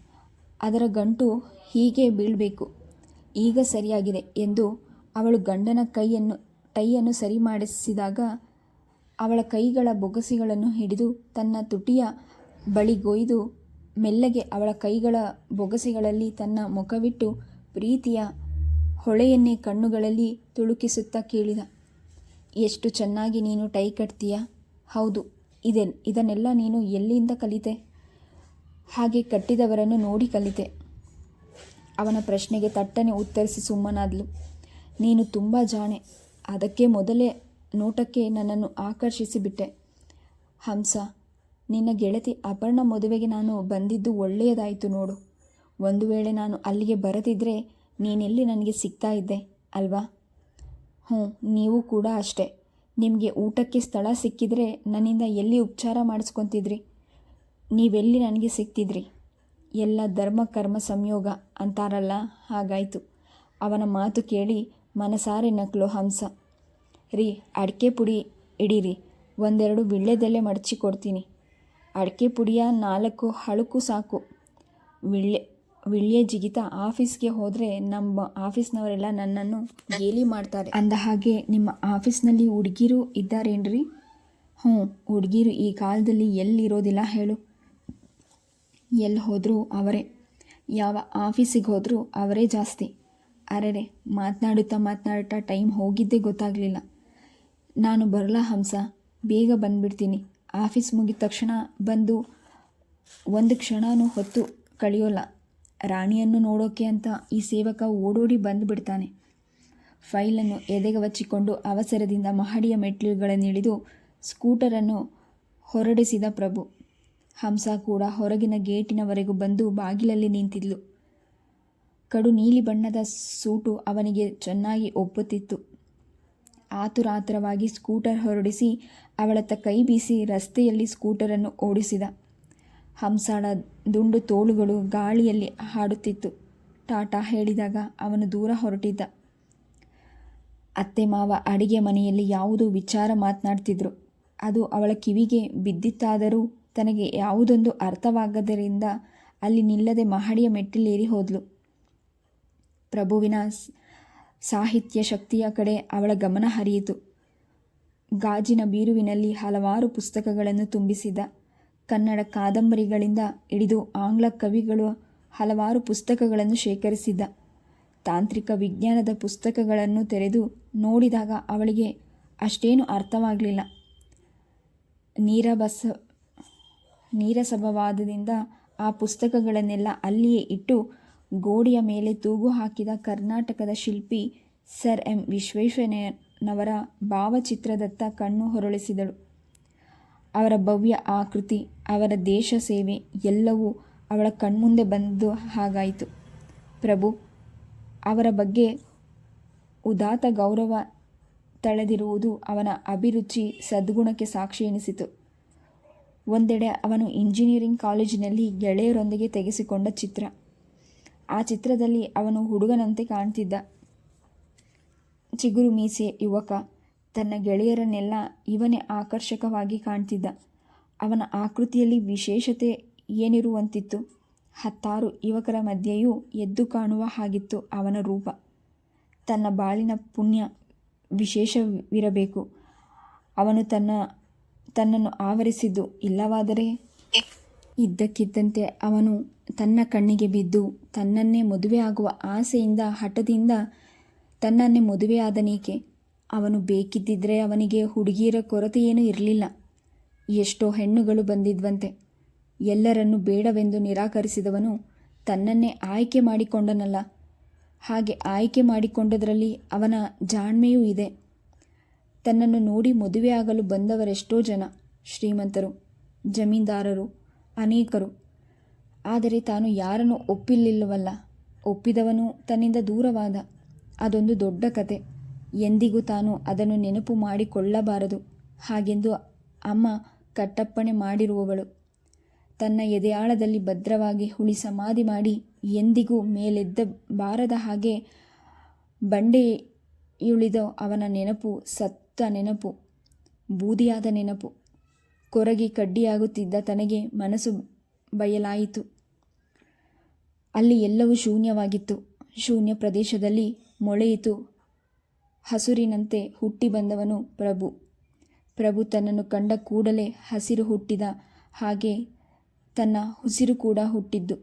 ಅದರ ಗಂಟು ಹೀಗೆ ಬೀಳಬೇಕು. ಈಗ ಸರಿಯಾಗಿದೆ ಎಂದು ಅವಳು ಗಂಡನ ಕೈಯನ್ನು, ಟೈಯನ್ನು ಸರಿ ಮಾಡಿಸಿದಾಗ ಅವಳ ಕೈಗಳ ಬೊಗಸಿಗಳನ್ನು ಹಿಡಿದು ತನ್ನ ತುಟಿಯ ಬಳಿಗೊಯ್ದು ಮೆಲ್ಲಗೆ ಅವಳ ಕೈಗಳ ಬೊಗಸೆಗಳಲ್ಲಿ ತನ್ನ ಮುಖವಿಟ್ಟು ಪ್ರೀತಿಯ ಹೊಳೆಯನ್ನೇ ಕಣ್ಣುಗಳಲ್ಲಿ ತುಳುಕಿಸುತ್ತಾ ಕೇಳಿದ, ಎಷ್ಟು ಚೆನ್ನಾಗಿ ನೀನು ಟೈ ಕಟ್ತೀಯ? ಹೌದು, ಇದೆ, ಇದನ್ನೆಲ್ಲ ನೀನು ಎಲ್ಲಿಂದ ಕಲಿತೆ? ಹಾಗೆ ಕಟ್ಟಿದವರನ್ನು ನೋಡಿ ಕಲಿತೆ. ಅವನ ಪ್ರಶ್ನೆಗೆ ತಟ್ಟನೆ ಉತ್ತರಿಸಿ ಸುಮ್ಮನಾದ್ಲು. ನೀನು ತುಂಬ ಜಾಣೆ. ಅದಕ್ಕೆ ಮೊದಲೇ ನೋಟಕ್ಕೆ ನನ್ನನ್ನು ಆಕರ್ಷಿಸಿಬಿಟ್ಟೆ ಹಂಸ, ನಿನ್ನ ಗೆಳತಿ ಅಪರ್ಣ ಮದುವೆಗೆ ನಾನು ಬಂದಿದ್ದು ಒಳ್ಳೆಯದಾಯಿತು ನೋಡು. ಒಂದು ವೇಳೆ ನಾನು ಅಲ್ಲಿಗೆ ಬರದಿದ್ದರೆ ನೀನೆಲ್ಲಿ ನನಗೆ ಸಿಗ್ತಾ ಇದ್ದೆ, ಅಲ್ವಾ? ಹ್ಞೂ, ನೀವು ಕೂಡ ಅಷ್ಟೇ. ನಿಮಗೆ ಊಟಕ್ಕೆ ಸ್ಥಳ ಸಿಕ್ಕಿದರೆ ನನ್ನಿಂದ ಎಲ್ಲಿ ಉಪಚಾರ ಮಾಡಿಸ್ಕೊತಿದ್ರಿ? ನೀವೆಲ್ಲಿ ನನಗೆ ಸಿಗ್ತಿದ್ರಿ ಎಲ್ಲ ಧರ್ಮ, ಕರ್ಮ, ಸಂಯೋಗ ಅಂತಾರಲ್ಲ, ಹಾಗಾಯಿತು. ಅವನ ಮಾತು ಕೇಳಿ ಮನಸಾರೆ ನಕ್ಲು ಹಂಸ. ರೀ, ಅಡಿಕೆ ಪುಡಿ ಇಡೀರಿ. ಒಂದೆರಡು ವಿಳ್ಳೆದೆಲೆ ಮಡಚಿ ಕೊಡ್ತೀನಿ. ಅಡಿಕೆ ಪುಡಿಯ ನಾಲ್ಕು ಹಳುಕು ಸಾಕು. ವಿಳ್ಳೆ ವಿಳ್ಯ ಜಿಗಿತ ಆಫೀಸ್ಗೆ ಹೋದರೆ ನಮ್ಮ ಆಫೀಸ್ನವರೆಲ್ಲ ನನ್ನನ್ನು ಗೇಲಿ ಮಾಡ್ತಾರೆ. ಅಂದ ಹಾಗೆ ನಿಮ್ಮ ಆಫೀಸ್ನಲ್ಲಿ ಹುಡುಗಿರು ಇದ್ದಾರೇನ್ರಿ? ಹ್ಞೂ, ಹುಡುಗಿರು ಈ ಕಾಲದಲ್ಲಿ ಎಲ್ಲಿರೋದಿಲ್ಲ ಹೇಳು. ಎಲ್ಲಿ ಹೋದರೂ ಅವರೇ. ಯಾವ ಆಫೀಸಿಗೆ ಹೋದರೂ ಅವರೇ ಜಾಸ್ತಿ. ಅರೆರೆ, ಮಾತನಾಡುತ್ತಾ ಮಾತನಾಡುತ್ತಾ ಟೈಮ್ ಹೋಗಿದ್ದೇ ಗೊತ್ತಾಗಲಿಲ್ಲ. ನಾನು ಬರಲ ಹಂಸ, ಬೇಗ ಬಂದುಬಿಡ್ತೀನಿ. ಆಫೀಸ್ ಮುಗಿದ ತಕ್ಷಣ ಬಂದು ಒಂದು ಕ್ಷಣನೂ ಹೊತ್ತು ಕಳೆಯೋಲ್ಲ. ರಾಣಿಯನ್ನು ನೋಡೋಕೆ ಅಂತ ಈ ಸೇವಕ ಓಡೋಡಿ ಬಂದುಬಿಡ್ತಾನೆ. ಫೈಲನ್ನು ಎದೆಗೆ ವಚ್ಚಿಕೊಂಡು ಅವಸರದಿಂದ ಮಹಡಿಯ ಮೆಟ್ಟಿಲುಗಳನ್ನಿಳಿದು ಸ್ಕೂಟರನ್ನು ಹೊರಡಿಸಿದ ಪ್ರಭು. ಹಂಸ ಕೂಡ ಹೊರಗಿನ ಗೇಟಿನವರೆಗೂ ಬಂದು ಬಾಗಿಲಲ್ಲಿ ನಿಂತಿದ್ಲು. ಕಡು ನೀಲಿ ಬಣ್ಣದ ಸೂಟು ಅವನಿಗೆ ಚೆನ್ನಾಗಿ ಒಪ್ಪುತ್ತಿತ್ತು. ಆತುರಾತುರವಾಗಿ ಸ್ಕೂಟರ್ ಹೊರಡಿಸಿ ಅವಳತ್ತ ಕೈ ಬೀಸಿ ರಸ್ತೆಯಲ್ಲಿ ಸ್ಕೂಟರನ್ನು ಓಡಿಸಿದ. ಹಂಸಾಳ ದುಂಡು ತೋಳುಗಳು ಗಾಳಿಯಲ್ಲಿ ಹಾಡುತ್ತಿತ್ತು. ಟಾಟಾ ಹೇಳಿದಾಗ ಅವನು ದೂರ ಹೊರಟಿದ್ದ. ಅತ್ತೆ ಮಾವ ಅಡಿಗೆ ಮನೆಯಲ್ಲಿ ಯಾವುದೋ ವಿಚಾರ ಮಾತನಾಡ್ತಿದ್ರು. ಅದು ಅವಳ ಕಿವಿಗೆ ಬಿದ್ದಿತ್ತಾದರೂ ತನಗೆ ಯಾವುದೊಂದು ಅರ್ಥವಾಗದರಿಂದ ಅಲ್ಲಿ ನಿಲ್ಲದೆ ಮಹಡಿಯ ಮೆಟ್ಟಿಲೇರಿ ಹೋದ್ಲು. ಪ್ರಭುವಿನ ಸಾಹಿತ್ಯ ಶಕ್ತಿಯ ಕಡೆ ಅವಳ ಗಮನ ಹರಿಯಿತು. ಗಾಜಿನ ಬೀರುವಿನಲ್ಲಿ ಹಲವಾರು ಪುಸ್ತಕಗಳನ್ನು ತುಂಬಿಸಿದ. ಕನ್ನಡ ಕಾದಂಬರಿಗಳಿಂದ ಹಿಡಿದು ಆಂಗ್ಲ ಕವಿಗಳು ಹಲವಾರು ಪುಸ್ತಕಗಳನ್ನು ಶೇಖರಿಸಿದ್ದ ತಾಂತ್ರಿಕ ವಿಜ್ಞಾನದ ಪುಸ್ತಕಗಳನ್ನು ತೆರೆದು ನೋಡಿದಾಗ ಅವಳಿಗೆ ಅಷ್ಟೇನು ಅರ್ಥವಾಗಲಿಲ್ಲ. ನೀರಬಸ ನೀರಸಭವಾದದಿಂದ ಆ ಪುಸ್ತಕಗಳನ್ನೆಲ್ಲ ಅಲ್ಲಿಯೇ ಇಟ್ಟು ಗೋಡೆಯ ಮೇಲೆ ತೂಗು ಹಾಕಿದ ಕರ್ನಾಟಕದ ಶಿಲ್ಪಿ ಸರ್ ಎಂ ವಿಶ್ವೇಶ್ವರಯ್ಯನವರ ಭಾವಚಿತ್ರದತ್ತ ಕಣ್ಣು ಹೊರಳಿಸಿದಳು. ಅವರ ಭವ್ಯ ಆಕೃತಿ, ಅವರ ದೇಶ ಸೇವೆ ಎಲ್ಲವೂ ಅವಳ ಕಣ್ಮುಂದೆ ಬಂದು ಹಾಗಾಯಿತು. ಪ್ರಭು, ಅವರ ಬಗ್ಗೆ ಉದಾತ್ತ ಗೌರವ ತಳೆದಿರುವುದು ಅವನ ಅಭಿರುಚಿ ಸದ್ಗುಣಕ್ಕೆ ಸಾಕ್ಷಿ ಎನಿಸಿತು. ಒಂದೆಡೆ ಅವನು ಇಂಜಿನಿಯರಿಂಗ್ ಕಾಲೇಜಿನಲ್ಲಿ ಗೆಳೆಯರೊಂದಿಗೆ ತೆಗೆಸಿಕೊಂಡ ಚಿತ್ರ. ಆ ಚಿತ್ರದಲ್ಲಿ ಅವನು ಹುಡುಗನಂತೆ ಕಾಣ್ತಿದ್ದ. ಚಿಗುರು ಮೀಸೆ ಯುವಕ, ತನ್ನ ಗೆಳೆಯರನ್ನೆಲ್ಲ ಇವನೇ ಆಕರ್ಷಕವಾಗಿ ಕಾಣ್ತಿದ್ದ. ಅವನ ಆಕೃತಿಯಲ್ಲಿ ವಿಶೇಷತೆ ಏನಿರುವಂತಿತ್ತು, ಹತ್ತಾರು ಯುವಕರ ಮಧ್ಯೆಯೂ ಎದ್ದು ಕಾಣುವ ಹಾಗಿತ್ತು ಅವನ ರೂಪ. ತನ್ನ ಬಾಳಿನ ಪುಣ್ಯ ವಿಶೇಷವಿರಬೇಕು. ಅವನು ತನ್ನ ತನ್ನನ್ನು ಆವರಿಸಿದ್ದು ಇಲ್ಲವಾದರೆ? ಇದ್ದಕ್ಕಿದ್ದಂತೆ ಅವನು ತನ್ನ ಕಣ್ಣಿಗೆ ಬಿದ್ದು ತನ್ನನ್ನೇ ಮದುವೆ ಆಗುವ ಆಸೆಯಿಂದ, ಹಠದಿಂದ ತನ್ನನ್ನೇ ಮದುವೆಯಾದನೇಕೆ ಅವನು ಬೇಕಿದ್ದಿದ್ರೆ ಅವನಿಗೆ ಹುಡುಗಿಯರ ಕೊರತೆಯೇನೂ ಇರಲಿಲ್ಲ. ಎಷ್ಟೋ ಹೆಣ್ಣುಗಳು ಬಂದಿದ್ವಂತೆ. ಎಲ್ಲರನ್ನೂ ಬೇಡವೆಂದು ನಿರಾಕರಿಸಿದವನು ತನ್ನನ್ನೇ ಆಯ್ಕೆ ಮಾಡಿಕೊಂಡನಲ್ಲ. ಹಾಗೆ ಆಯ್ಕೆ ಮಾಡಿಕೊಂಡದರಲ್ಲಿ ಅವನ ಜಾಣ್ಮೆಯೂ ಇದೆ. ತನ್ನನ್ನು ನೋಡಿ ಮದುವೆಯಾಗಲು ಬಂದವರೆಷ್ಟೋ ಜನ, ಶ್ರೀಮಂತರು, ಜಮೀನ್ದಾರರು, ಅನೇಕರು. ಆದರೆ ತಾನು ಯಾರನ್ನು ಒಪ್ಪಿಲ್ಲವಲ್ಲ ಒಪ್ಪಿದವನು ತನ್ನಿಂದ ದೂರವಾದ, ಅದೊಂದು ದೊಡ್ಡ ಕತೆ. ಎಂದಿಗೂ ತಾನು ಅದನ್ನು ನೆನಪು ಮಾಡಿಕೊಳ್ಳಬಾರದು. ಹಾಗೆಂದು ಅಮ್ಮ ಕಟ್ಟಪ್ಪಣೆ ಮಾಡಿರುವವಳು. ತನ್ನ ಎದೆಯಾಳದಲ್ಲಿ ಭದ್ರವಾಗಿ ಹುಳಿ ಸಮಾಧಿ ಮಾಡಿ ಎಂದಿಗೂ ಮೇಲೆದ್ದ ಬಾರದ ಹಾಗೆ ಬಂಡೆಯುಳಿದ ಅವನ ನೆನಪು ಸತ್ತ ನೆನಪು, ಬೂದಿಯಾದ ನೆನಪು. ಕೊರಗಿ ಕಡ್ಡಿಯಾಗುತ್ತಿದ್ದ ತನಗೆ ಮನಸ್ಸು ಬಯಲಾಯಿತು. ಅಲ್ಲಿ ಎಲ್ಲವೂ ಶೂನ್ಯವಾಗಿತ್ತು. ಶೂನ್ಯ ಪ್ರದೇಶದಲ್ಲಿ ಮೊಳೆಯಿತು. ಹಸುರಿನಂತೆ ಹುಟ್ಟಿ ಬಂದವನು ಪ್ರಭು. ಪ್ರಭು ತನ್ನನ್ನು ಕಂಡ ಕೂಡಲೇ ಹಸಿರು ಹುಟ್ಟಿದ ಹಾಗೆ ತನ್ನ ಉಸಿರು ಕೂಡ ಹುಟ್ಟಿದ್ದು.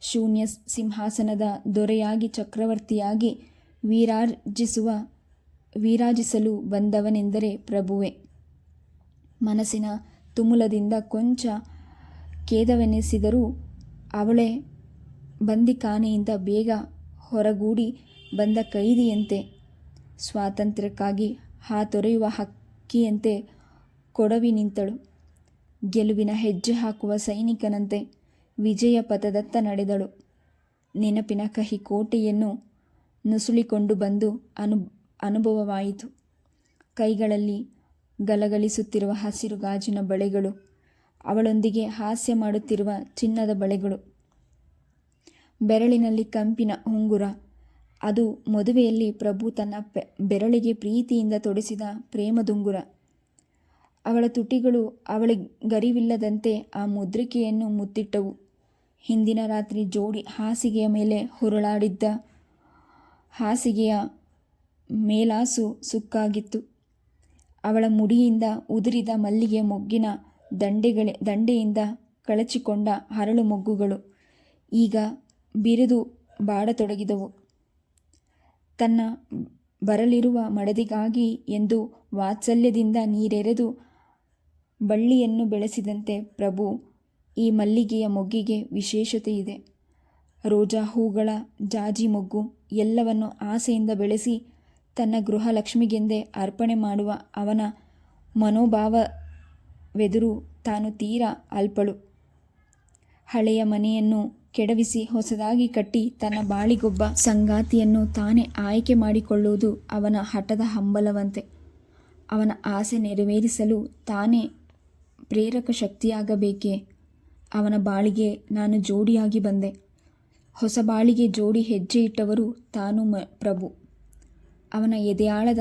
ಶೂನ್ಯ ಸಿಂಹಾಸನದ ದೊರೆಯಾಗಿ ಚಕ್ರವರ್ತಿಯಾಗಿ ವಿರಾಜಿಸುವ ವಿರಾಜಿಸಲು ಬಂದವನೆಂದರೆ ಪ್ರಭುವೆ. ಮನಸ್ಸಿನ ತುಮುಲದಿಂದ ಕೊಂಚ ಖೇದವೆನಿಸಿದರೂ ಅವಳೇ ಬಂದಿಖಾನೆಯಿಂದ ಬೇಗ ಹೊರಗೂಡಿ ಬಂದ ಕೈದಿಯಂತೆ. ಸ್ವಾತಂತ್ರ್ಯಕ್ಕಾಗಿ ಹಾತೊರೆಯುವ ಹಕ್ಕಿಯಂತೆ ಕೊಡವಿ ನಿಂತಳು ಗೆಲುವಿನ ಹೆಜ್ಜೆ ಹಾಕುವ ಸೈನಿಕನಂತೆ ವಿಜಯ ಪಥದತ್ತ ನಡೆದಳು. ನೆನಪಿನ ಕಹಿ ಕೋಟೆಯನ್ನು ನುಸುಳಿಕೊಂಡು ಬಂದು ಅನು ಅನುಭವವಾಯಿತು. ಕೈಗಳಲ್ಲಿ ಗಲಗಲಿಸುತ್ತಿರುವ ಹಸಿರು ಗಾಜಿನ ಬಳೆಗಳು, ಅವಳೊಂದಿಗೆ ಹಾಸ್ಯ ಮಾಡುತ್ತಿರುವ ಚಿನ್ನದ ಬಳೆಗಳು, ಬೆರಳಿನಲ್ಲಿ ಕಂಪಿನ ಉಂಗುರ, ಅದು ಮದುವೆಯಲ್ಲಿ ಪ್ರಭು ತನ್ನ ಬೆರಳಿಗೆ ಪ್ರೀತಿಯಿಂದ ತೊಡಿಸಿದ ಪ್ರೇಮದುಂಗುರ. ಅವಳ ತುಟಿಗಳು ಅವಳಿಗರಿವಿಲ್ಲದಂತೆ ಆ ಮುದ್ರಿಕೆಯನ್ನು ಮುತ್ತಿಟ್ಟವು. ಹಿಂದಿನ ರಾತ್ರಿ ಜೋಡಿ ಹಾಸಿಗೆಯ ಮೇಲೆ ಹುರುಳಾಡಿದ್ದ ಹಾಸಿಗೆಯ ಮೇಲಾಸು ಸುಕ್ಕಾಗಿತ್ತು. ಅವಳ ಮುಡಿಯಿಂದ ಉದುರಿದ ಮಲ್ಲಿಗೆ ಮೊಗ್ಗಿನ ದಂಡೆಗಳ, ದಂಡೆಯಿಂದ ಕಳಚಿಕೊಂಡ ಹರಳು ಮೊಗ್ಗುಗಳು ಈಗ ಬಿರಿದು ಬಾಡತೊಡಗಿದವು. ತನ್ನ ಬರಲಿರುವ ಮಡದಿಗಾಗಿ ಎಂದು ವಾತ್ಸಲ್ಯದಿಂದ ನೀರೆರೆದು ಬಳ್ಳಿಯನ್ನು ಬೆಳೆಸಿದಂತೆ ಪ್ರಭು ಈ ಮಲ್ಲಿಗೆಯ ಮೊಗ್ಗಿಗೆ ವಿಶೇಷತೆ ಇದೆ ರೋಜಾ ಹೂಗಳ ಜಾಜಿ ಮೊಗ್ಗು ಎಲ್ಲವನ್ನು ಆಸೆಯಿಂದ ಬೆಳೆಸಿ ತನ್ನ ಗೃಹಲಕ್ಷ್ಮಿಗೆಂದೇ ಅರ್ಪಣೆ ಮಾಡುವ ಅವನ ಮನೋಭಾವವೆದುರು ತಾನು ತೀರಾ ಅಲ್ಪಳು. ಹಳೆಯ ಮನೆಯನ್ನು ಕೆಡವಿಸಿ ಹೊಸದಾಗಿ ಕಟ್ಟಿ ತನ್ನ ಬಾಳಿಗೊಬ್ಬ ಸಂಗಾತಿಯನ್ನು ತಾನೇ ಆಯ್ಕೆ ಮಾಡಿಕೊಳ್ಳುವುದು ಅವನ ಹಠದ ಹಂಬಲವಂತೆ. ಅವನ ಆಸೆ ನೆರವೇರಿಸಲು ತಾನೇ ಪ್ರೇರಕ ಶಕ್ತಿಯಾಗಬೇಕೇ? ಅವನ ಬಾಳಿಗೆ ನಾನು ಜೋಡಿಯಾಗಿ ಬಂದೆ. ಹೊಸ ಬಾಳಿಗೆ ಜೋಡಿ ಹೆಜ್ಜೆ ಇಟ್ಟವರು ತಾನು ಮ, ಪ್ರಭು. ಅವನ ಎದೆಯಾಳದ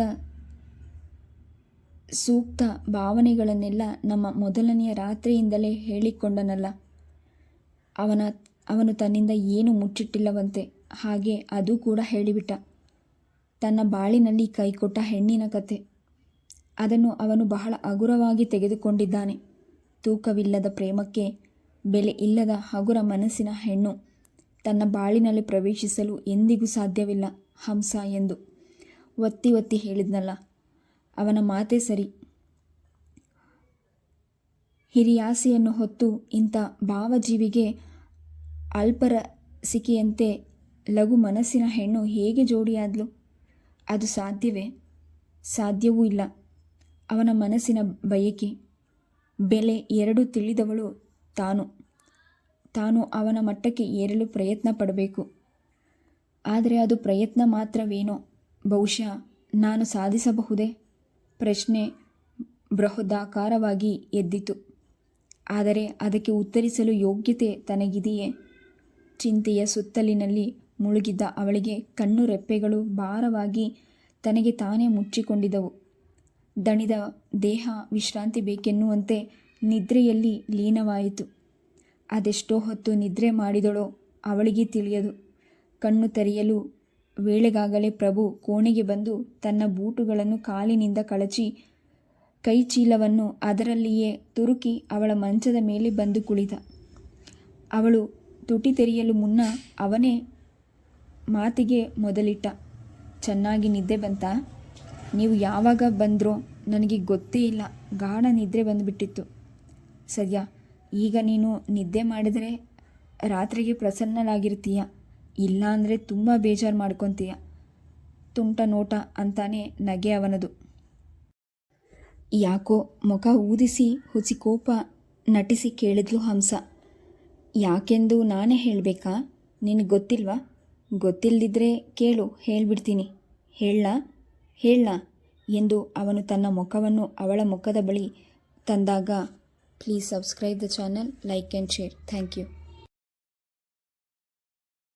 ಸೂಕ್ತ ಭಾವನೆಗಳನ್ನೆಲ್ಲ ನಮ್ಮ ಮೊದಲನೆಯ ರಾತ್ರಿಯಿಂದಲೇ ಹೇಳಿಕೊಂಡನಲ್ಲ. ಅವನ, ಅವನು ತನ್ನಿಂದ ಏನು ಮುಚ್ಚಿಟ್ಟಿಲ್ಲವಂತೆ, ಹಾಗೆ ಅದು ಕೂಡ ಹೇಳಿಬಿಟ್ಟ. ತನ್ನ ಬಾಳಿನಲ್ಲಿ ಕೈಕೊಟ್ಟ ಹೆಣ್ಣಿನ ಕತೆ. ಅದನ್ನು ಅವನು ಬಹಳ ಹಗುರವಾಗಿ ತೆಗೆದುಕೊಂಡಿದ್ದಾನೆ. ತೂಕವಿಲ್ಲದ ಪ್ರೇಮಕ್ಕೆ ಬೆಲೆ ಇಲ್ಲದ ಹಗುರ ಮನಸ್ಸಿನ ಹೆಣ್ಣು ತನ್ನ ಬಾಳಿನಲ್ಲಿ ಪ್ರವೇಶಿಸಲು ಎಂದಿಗೂ ಸಾಧ್ಯವಿಲ್ಲ, ಹಂಸ ಎಂದು. ಒತ್ತಿ ಒತ್ತಿ ಹೇಳಿದ್ನಲ್ಲ, ಅವನ ಮಾತೇ ಸರಿ. ಹಿರಿಯಾಸೆಯನ್ನು ಹೊತ್ತು ಇಂಥ ಭಾವಜೀವಿಗೆ ಅಲ್ಪರಸಿಕೆಯಂತೆ ಲಘು ಮನಸ್ಸಿನ ಹೆಣ್ಣು ಹೇಗೆ ಜೋಡಿಯಾದ್ಲು? ಅದು ಸಾಧ್ಯವೇ? ಸಾಧ್ಯವೂ ಇಲ್ಲ. ಅವನ ಮನಸ್ಸಿನ ಬಯಕೆ. ಬೆಲೆ ಎರಡು ತಿಳಿದವಳು ತಾನು. ತಾನು ಅವನ ಮಟ್ಟಕ್ಕೆ ಏರಲು ಪ್ರಯತ್ನ ಪಡಬೇಕು. ಆದರೆ ಅದು ಪ್ರಯತ್ನ ಮಾತ್ರವೇನೋ. ಬಹುಶಃ ನಾನು ಸಾಧಿಸಬಹುದೇ? ಪ್ರಶ್ನೆ ಬೃಹದಾಕಾರವಾಗಿ ಎದ್ದಿತು. ಆದರೆ ಅದಕ್ಕೆ ಉತ್ತರಿಸಲು ಯೋಗ್ಯತೆ ತನಗಿದೆಯೇ? ಚಿಂತೆಯ ಸುತ್ತಲಿನಲ್ಲಿ ಮುಳುಗಿದ್ದ ಅವಳಿಗೆ ಕಣ್ಣು ರೆಪ್ಪೆಗಳು ಭಾರವಾಗಿ ತನಗೆ ತಾನೇ ಮುಚ್ಚಿಕೊಂಡಿದ್ದವು. ದಣಿದ ದೇಹ ವಿಶ್ರಾಂತಿ ಬೇಕೆನ್ನುವಂತೆ ನಿದ್ರೆಯಲ್ಲಿ ಲೀನವಾಯಿತು. ಅದೆಷ್ಟೋ ಹೊತ್ತು ನಿದ್ರೆ ಮಾಡಿದಳೋ ಅವಳಿಗೆ ತಿಳಿಯದು. ಕಣ್ಣು ತೆರೆಯಲು ವೇಳೆಗಾಗಲೇ ಪ್ರಭು ಕೋಣೆಗೆ ಬಂದು ತನ್ನ ಬೂಟುಗಳನ್ನು ಕಾಲಿನಿಂದ ಕಳಚಿ ಕೈಚೀಲವನ್ನು ಅದರಲ್ಲಿಯೇ ತುರುಕಿ ಅವಳ ಮಂಚದ ಮೇಲೆ ಬಂದು ಕುಳಿತ. ಅವಳು ತುಟಿ ತೆರೆಯಲು ಮುನ್ನ ಅವನೇ ಮಾತಿಗೆ ಮೊದಲಿಟ್ಟ. ಚೆನ್ನಾಗಿ ನಿದ್ದೆ ಬಂತಾ? ನೀವು ಯಾವಾಗ ಬಂದ್ರೋ ನನಗೆ ಗೊತ್ತೇ ಇಲ್ಲ. ಗಾಢ ನಿದ್ರೆ ಬಂದುಬಿಟ್ಟಿತ್ತು. ಸದ್ಯ ಈಗ ನೀನು ನಿದ್ದೆ ಮಾಡಿದರೆ ರಾತ್ರಿಗೆ ಪ್ರಸನ್ನಲಾಗಿರ್ತೀಯ ಇಲ್ಲಾಂದರೆ ತುಂಬ ಬೇಜಾರು ಮಾಡ್ಕೊತೀಯ. ತುಂಟ ನೋಟ ಅಂತಾನೆ ನಗೆ ಅವನದು. ಯಾಕೋ ಮುಖ ಊದಿಸಿ ಹುಸಿ ಕೋಪ ನಟಿಸಿ ಕೇಳಿದ್ಲು ಹಂಸ. ಯಾಕೆಂದು ನಾನೇ ಹೇಳಬೇಕಾ? ನಿನಗೆ ಗೊತ್ತಿಲ್ವಾ? ಗೊತ್ತಿಲ್ಲದಿದ್ದರೆ ಕೇಳು, ಹೇಳ್ಬಿಡ್ತೀನಿ. ಹೇಳ ಹೇಳ ಎಂದು ಅವನು ತನ್ನ ಮುಖವನ್ನು ಅವಳ ಮುಖದ ಬಳಿ ತಂದಾಗ, please subscribe the channel, like and share. Thank you.